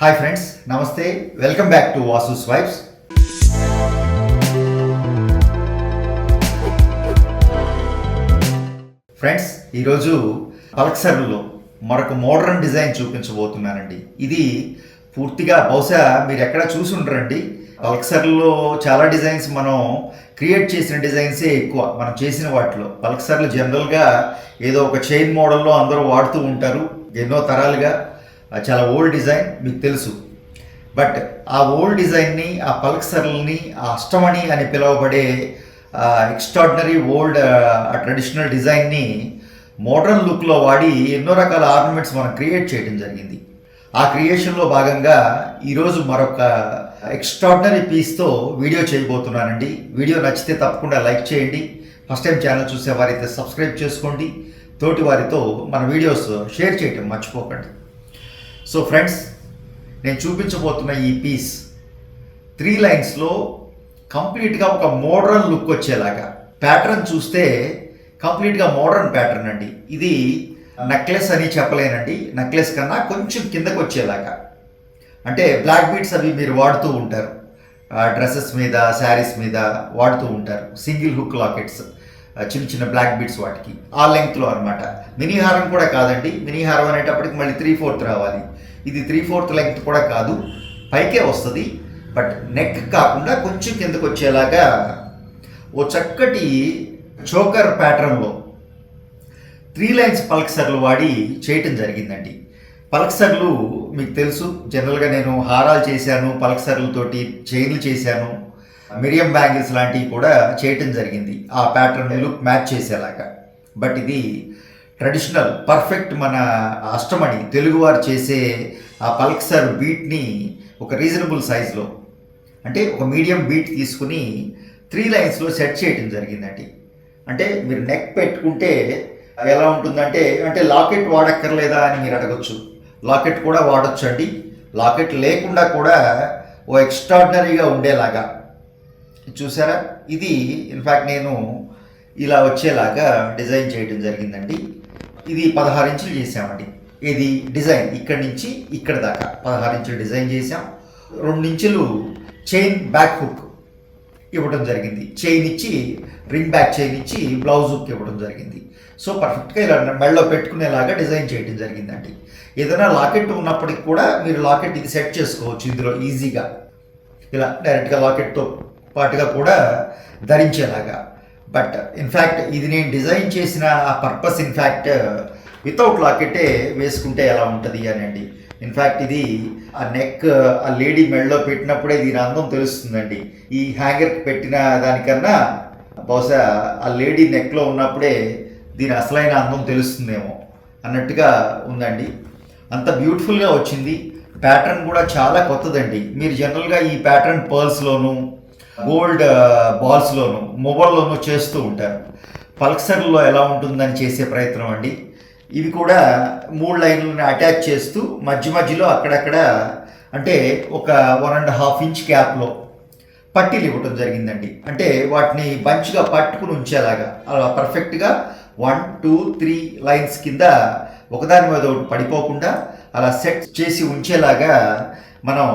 Hi friends నమస్తే welcome back to Vasu swipes friends ఈరోజు పల్సర్లో మరొక మోడర్న్ డిజైన్ చూపించబోతున్నానండి. ఇది పూర్తిగా బహుశా మీరు ఎక్కడ చూసి ఉండరండి. పల్సర్లో చాలా డిజైన్స్ మనం క్రియేట్ చేసిన డిజైన్సే ఎక్కువ. మనం చేసిన వాటిలో పల్సర్లు జనరల్గా ఏదో ఒక చైన్ మోడల్లో అందరూ వాడుతూ ఉంటారు. ఎన్నో తరాలుగా చాలా ఓల్డ్ డిజైన్ మీకు తెలుసు. బట్ ఆ ఓల్డ్ డిజైన్ని ఆ పల్సర్లని ఆ అష్టమణి అని పిలువబడే ఎక్స్ట్రాడినరీ ఓల్డ్ ట్రెడిషనల్ డిజైన్ని మోడర్న్ లుక్లో వాడి ఎన్నో రకాల ఆర్నమెంట్స్ మనం క్రియేట్ చేయడం జరిగింది. ఆ క్రియేషన్లో భాగంగా ఈరోజు మరొక ఎక్స్ట్రాడినరీ పీస్తో వీడియో చేయబోతున్నానండి. వీడియో నచ్చితే తప్పకుండా లైక్ చేయండి. ఫస్ట్ టైం ఛానల్ చూసే వారైతే సబ్స్క్రైబ్ చేసుకోండి. తోటి వారితో మన వీడియోస్ షేర్ చేయటం మర్చిపోకండి. సో ఫ్రెండ్స్ నేను చూపించబోతున్న ఈ పీస్ త్రీ లైన్స్లో కంప్లీట్గా ఒక మోడర్న్ లుక్ వచ్చేలాగా. ప్యాటర్న్ చూస్తే కంప్లీట్గా మోడర్న్ ప్యాటర్న్ అండి. ఇది నెక్లెస్ అని చెప్పలేనండి. నెక్లెస్ కన్నా కొంచెం కిందకు వచ్చేలాగా. అంటే బ్లాక్ బీట్స్ అవి మీరు వాడుతూ ఉంటారు. డ్రెస్సెస్ మీద శారీస్ మీద వాడుతూ ఉంటారు. సింగిల్ హుక్ లాకెట్స్ చిన్న చిన్న బ్లాక్ బీట్స్ వాటికి. ఆ లెంగ్త్లో అనమాట మినీ హారం కూడా కాదండి. మినీ హారం అనేటప్పటికి మళ్ళీ త్రీ ఫోర్త్ రావాలి. ఇది త్రీ ఫోర్త్ లెంగ్త్ కూడా కాదు. పైకే వస్తుంది. బట్ నెక్ కాకుండా కొంచెం కిందకు వచ్చేలాగా ఓ చక్కటి చోకర్ ప్యాటర్న్లో త్రీ లైన్స్ పల్క్సర్లు వాడి చేయటం జరిగిందండి. పల్క్సర్లు మీకు తెలుసు. జనరల్గా నేను హారాలు చేశాను పల్క్సర్లతోటి చైన్లు చేశాను. మిరియం బ్యాంగిల్స్ లాంటివి కూడా చేయటం జరిగింది. ఆ ప్యాటర్న్ లుక్ మ్యాచ్ చేసేలాగా. బట్ ఇది ట్రెడిషనల్ పర్ఫెక్ట్ మన అష్టమణి తెలుగువారు చేసే ఆ పల్క్సర్ బీట్ని ఒక రీజనబుల్ సైజులో అంటే ఒక మీడియం బీట్ తీసుకుని త్రీ లైన్స్లో సెట్ చేయటం జరిగిందండి. అంటే మీరు నెక్ పెట్టుకుంటే ఎలా ఉంటుందంటే అంటే లాకెట్ వాడక్కర్లేదా అని మీరు అడగచ్చు. లాకెట్ కూడా వాడచ్చు అండి లాకెట్ లేకుండా కూడా ఓ ఎక్స్ట్రాడినరీగా ఉండేలాగా. చూసారా? ఇది ఇన్ఫ్యాక్ట్ నేను ఇలా వచ్చేలాగా డిజైన్ చేయడం జరిగిందండి. ఇది పదహారు ఇంచులు చేసామండి. ఇది డిజైన్ ఇక్కడి నుంచి ఇక్కడ దాకా పదహారు ఇంచులు డిజైన్ చేసాం. రెండు ఇంచులు చైన్ బ్యాక్ హుక్ ఇవ్వడం జరిగింది. చైన్ ఇచ్చి రింగ్ బ్యాక్ చైన్ ఇచ్చి బ్లౌజ్ హుక్ ఇవ్వడం జరిగింది. సో పర్ఫెక్ట్గా ఇలా మెడలో పెట్టుకునేలాగా డిజైన్ చేయడం జరిగిందండి. ఏదైనా లాకెట్ ఉన్నప్పటికి కూడా మీరు లాకెట్ ఇది సెట్ చేసుకోవచ్చు ఇందులో ఈజీగా. ఇలా డైరెక్ట్గా లాకెట్తో పాటుగా కూడా ధరించేలాగా. బట్ ఇన్ఫ్యాక్ట్ ఇది నేను డిజైన్ చేసిన ఆ పర్పస్ ఇన్ఫ్యాక్ట్ వితౌట్ లాకెటే వేసుకుంటే ఎలా ఉంటుంది అని అండి ఇన్ఫ్యాక్ట్ ఇది ఆ నెక్ ఆ లేడీ మెడలో పెట్టినప్పుడే దీని అందం తెలుస్తుందండి. ఈ హ్యాంగర్కి పెట్టిన దానికన్నా బహుశా ఆ లేడీ నెక్లో ఉన్నప్పుడే దీని అసలైన అందం తెలుస్తుందేమో అన్నట్టుగా ఉందండి. అంత బ్యూటిఫుల్గా వచ్చింది. ప్యాటర్న్ కూడా చాలా కొత్తదండి. మీరు జనరల్గా ఈ ప్యాటర్న్ పర్ల్స్లోను గోల్డ్ బాల్స్లోను మొబైల్లోనూ చేస్తూ ఉంటారు. పల్సర్లో ఎలా ఉంటుందని చేసే ప్రయత్నం అండి. ఇవి కూడా మూడు లైన్లను అటాచ్ చేస్తూ మధ్య మధ్యలో అక్కడక్కడ అంటే ఒక వన్ అండ్ హాఫ్ ఇంచ్ గ్యాప్లో పట్టీలు ఇవ్వటం జరిగిందండి. అంటే వాటిని బంచ్గా పట్టుకుని ఉంచేలాగా అలా పర్ఫెక్ట్గా వన్ టూ త్రీ లైన్స్ కింద ఒకదాని మీద ఒకటి పడిపోకుండా అలా సెట్ చేసి ఉంచేలాగా మనం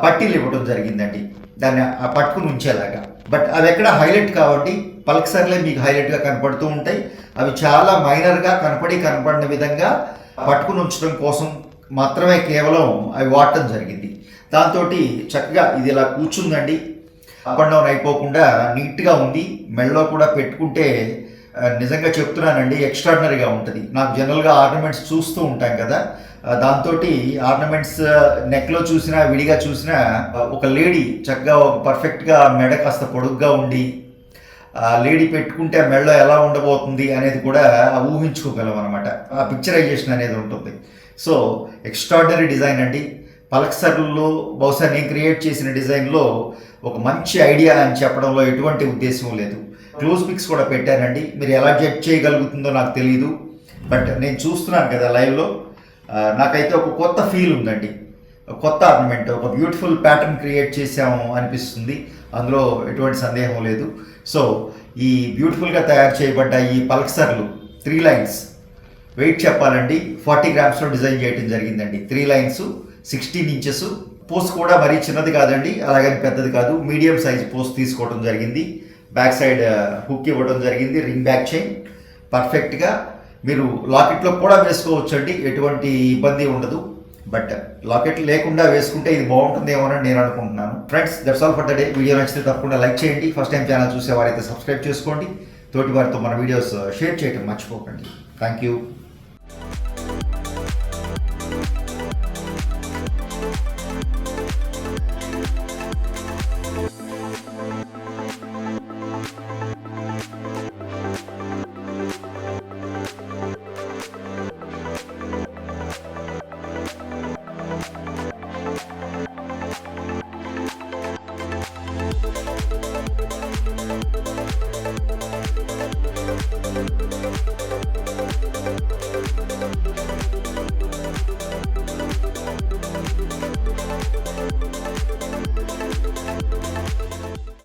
పట్టీలు ఇవ్వడం జరిగిందండి. దాన్ని ఆ పట్టుకుని ఉంచేలాగా బట్ అవి ఎక్కడ హైలైట్ కాబట్టి పల్క్సర్లే మీకు హైలైట్గా కనపడుతూ ఉంటాయి. అవి చాలా మైనర్గా కనపడి కనపడిన విధంగా పట్టుకుని ఉంచడం కోసం మాత్రమే కేవలం అవి వాడటం జరిగింది. దాంతో చక్కగా ఇది ఇలా కూర్చుందండి. అప్ అండ్ డౌన్ అయిపోకుండా నీట్గా ఉంది. మెడలో కూడా పెట్టుకుంటే నిజంగా చెప్తున్నానండి ఎక్స్ట్రాడినరీగా ఉంటుంది. నాకు జనరల్గా ఆర్నమెంట్స్ చూస్తూ ఉంటాం కదా. దాంతో ఆర్నమెంట్స్ నెక్లో చూసినా విడిగా చూసినా ఒక లేడీ చక్కగా ఒక పర్ఫెక్ట్గా మెడ కాస్త పొడుగ్గా ఉండి ఆ లేడీ పెట్టుకుంటే మెడలో ఎలా ఉండబోతుంది అనేది కూడా ఊహించుకోగలం అనమాట ఆ పిక్చరైజేషన్ అనేది ఉంటుంది. సో ఎక్స్ట్రాడినరీ డిజైన్ అండి. పలక్సర్లో బహుశా నేను క్రియేట్ చేసిన డిజైన్లో ఒక మంచి ఐడియా అని చెప్పడంలో ఎటువంటి ఉద్దేశం లేదు. క్లోజ్ పిక్స్ కూడా పెట్టానండి మీరు ఎలా జడ్జ్ చేయగలుగుతుందో నాకు తెలియదు బట్ నేను చూస్తున్నాను కదా లైవ్లో నాకైతే ఒక కొత్త ఫీల్ ఉందండి. కొత్త ఆర్నమెంట్ ఒక బ్యూటిఫుల్ ప్యాటర్న్ క్రియేట్ చేసాము అనిపిస్తుంది. అందులో ఎటువంటి సందేహం లేదు. సో ఈ బ్యూటిఫుల్గా తయారు చేయబడ్డ ఈ పల్క్సర్లు త్రీ లైన్స్ వెయిట్ చెప్పాలండి ఫార్టీ గ్రామ్స్లో డిజైన్ చేయడం జరిగిందండి. Three lines sixteen inches post కూడా మరీ చిన్నది కాదండి అలాగని పెద్దది కాదు. మీడియం సైజ్ పోస్ట్ తీసుకోవడం జరిగింది. బ్యాక్ సైడ్ హుక్ ఇవ్వడం జరిగింది రింగ్ బ్యాక్ చైన్. పర్ఫెక్ట్గా మీరు లాకెట్లో కూడా వేసుకోవచ్చు అండి ఎటువంటి ఇబ్బంది ఉండదు. బట్ లాకెట్ లేకుండా వేసుకుంటే ఇది బాగుంటుందేమోనని నేను అనుకుంటున్నాను. Friends that's all for the day video నచ్చితే తప్పకుండా లైక్ చేయండి. ఫస్ట్ టైం ఛానల్ చూసే వారైతే సబ్స్క్రైబ్ చేసుకోండి. తోటి వారితో మన వీడియోస్ షేర్ చేయడం మర్చిపోకండి. Thank you